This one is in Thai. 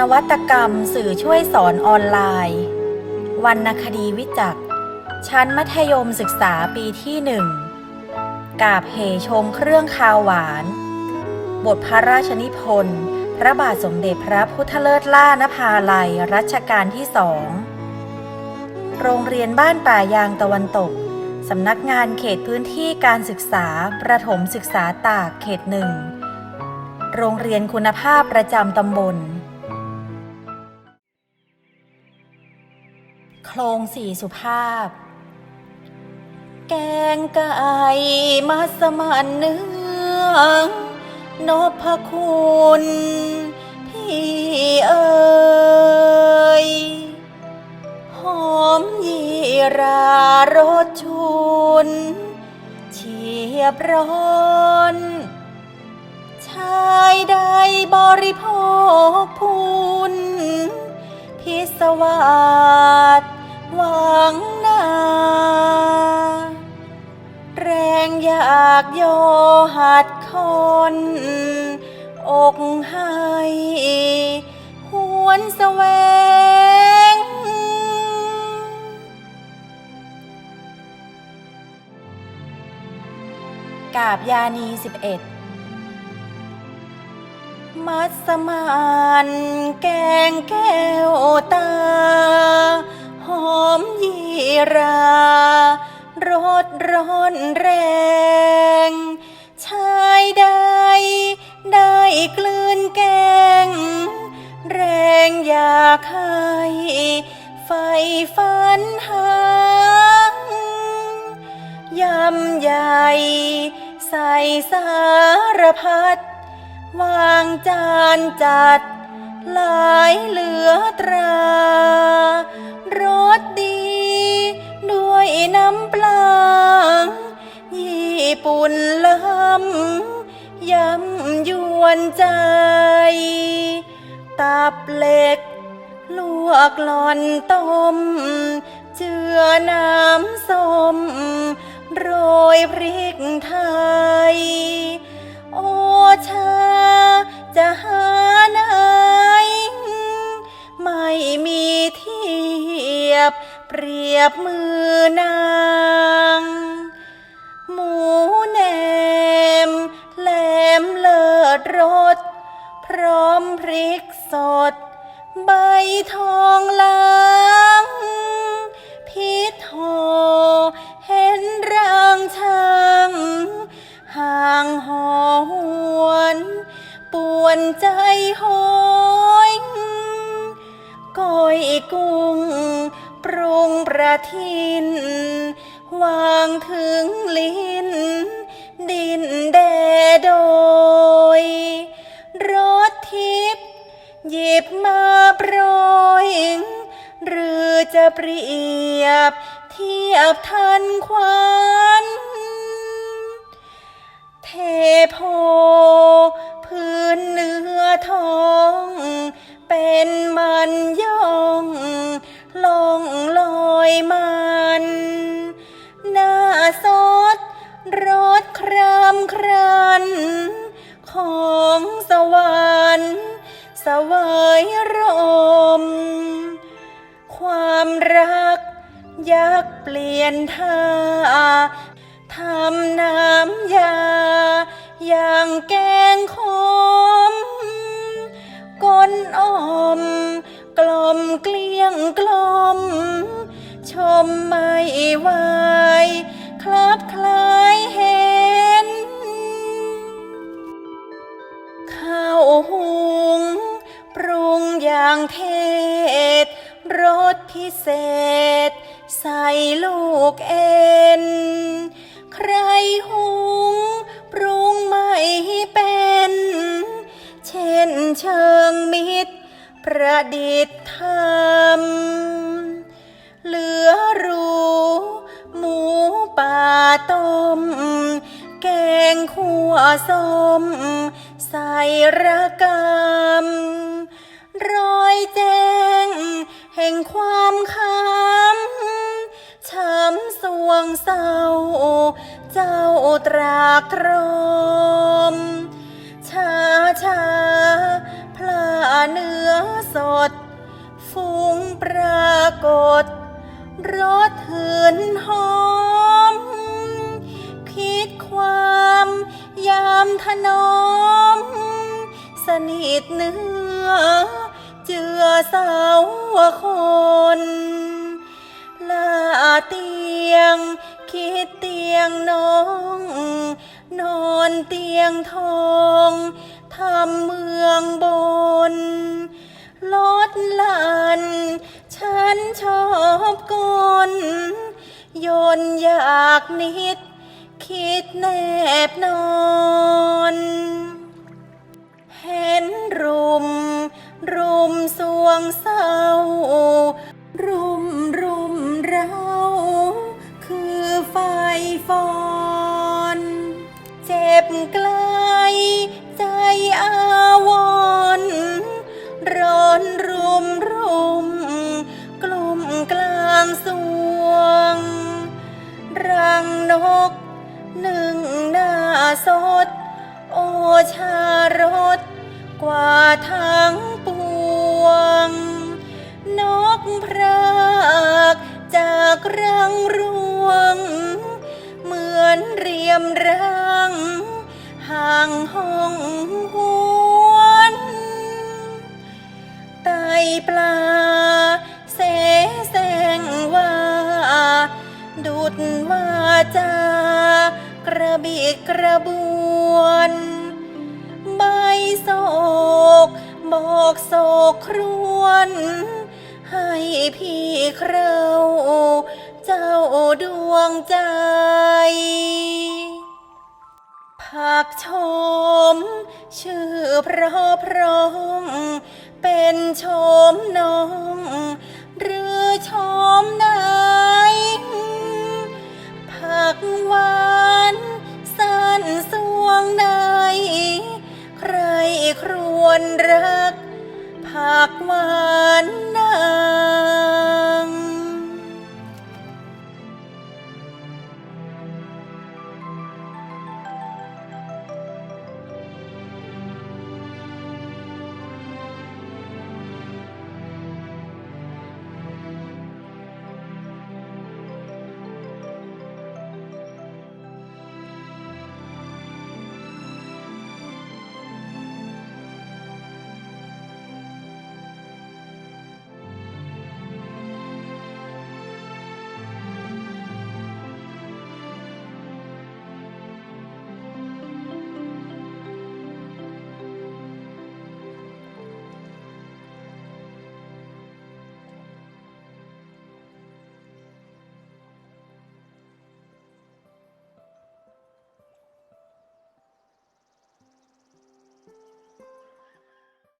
นวัตกรรมสื่อช่วยสอนออนไลน์ วรรณคดีวิจักชั้นมัธยมศึกษาปีที่หนึ่งกาบเหชงเครื่องคาวหวาน บทพระราชนิพนธ์พระบาทสมเด็จพระพุทธเลิศล่านภาลัยรัชกาลที่สอง โรงเรียนบ้านป่ายางตะวันตก สำนักงานเขตพื้นที่การศึกษา ประถมศึกษาตากเขตหนึ่ง โรงเรียนคุณภาพประจำตำบล โครงสี่สุภาพ แกงไก่มัสมันเนื้อนพคุณพี่เอ๋ยหอมยีรารสชุนเฉียบร้อนชายใดบริโภคพุนพิศวาากโยหัดคน อกให้หวนแสวง กาบยานีสิบเอ็ดมัสมานแกงแก้วตา หอมยีรา รสร้อนแรง ชายใดได้กลืนแกง แรงอยากให้ไฟฟันหางยำใหญ่ใส่สารพัด วางจานจัด หลายเหลือตรา น้ำปลาญี่ปุ่นล้ำยำยวนใจ ตับเหล็ก ลวกหลอนต้ม เจือน้ำส้ม โรยพริกไทย เปรียบมือนางหมูแหนมแหลมเลิศรส พร้อมพริกสด ใบทองล้างพิษโหเห็นร่างช่างห่างหวน ปวนใจโหยก้อยกุ้ง ปรุงประทิน วางถึงลิ้น ดินแดโดย รถทิพย์หยิบมาโปรยหรือจะเปรียบ เทียบทันควันเทโพ สวยรม ความรักยักเปลี่ยนท่าทำน้ำยา อย่างแกงขมก้นอม กลมเกลี้ยงกลม ชมไม่ไหวคลับคล้าย อย่างเทศ รสพิเศษ ใส่ลูกเอ็น ใครหุงปรุงไม่เป็น เช่นเชิงมิตร ประดิษฐ์ทำเหลือรูหมูป่าต้ม แกงขั่วส้ม ใส่ระกำ รอยแจ้ง แห่งความคำช้ำสวงเศร้า เจ้าตรากตรมช้าช้าพลาเนื้อสด ฟุ้งปรากฏรสหืนหอม คิดความยามถนอม สนิทเนื้อ เจือสาวคนลาเตียง คิดเตียงน้อง นอนเตียงทองทำเมืองบนลดลัน ฉันชอบกลยนอยากนิด คิดแนบนอน เห็นรุม รุมสวงเศร้า รุมรุมเรา คือไฟฟอน เจ็บไกล ใจอาวรณ์ร้อนรุมรุม กลุ่มกลางสวง รังนก หนึ่งหน้าสด โอชารสกว่าทั้ง วงนกพรากจากรังรวง เหมือนเรียมรัง ห่างห้องหวนไตปลาเสแสงว่า ดุดว่าจากระบิดกระบวน ใบโศก บอกโศกครวนให้พี่เคราเจ้าดวงใจผักชม ชื่อพระพร้องเป็นชมน้อง หรือชมไหนผักหวานสั้นสวงในใครครวนรัก หากหวานนา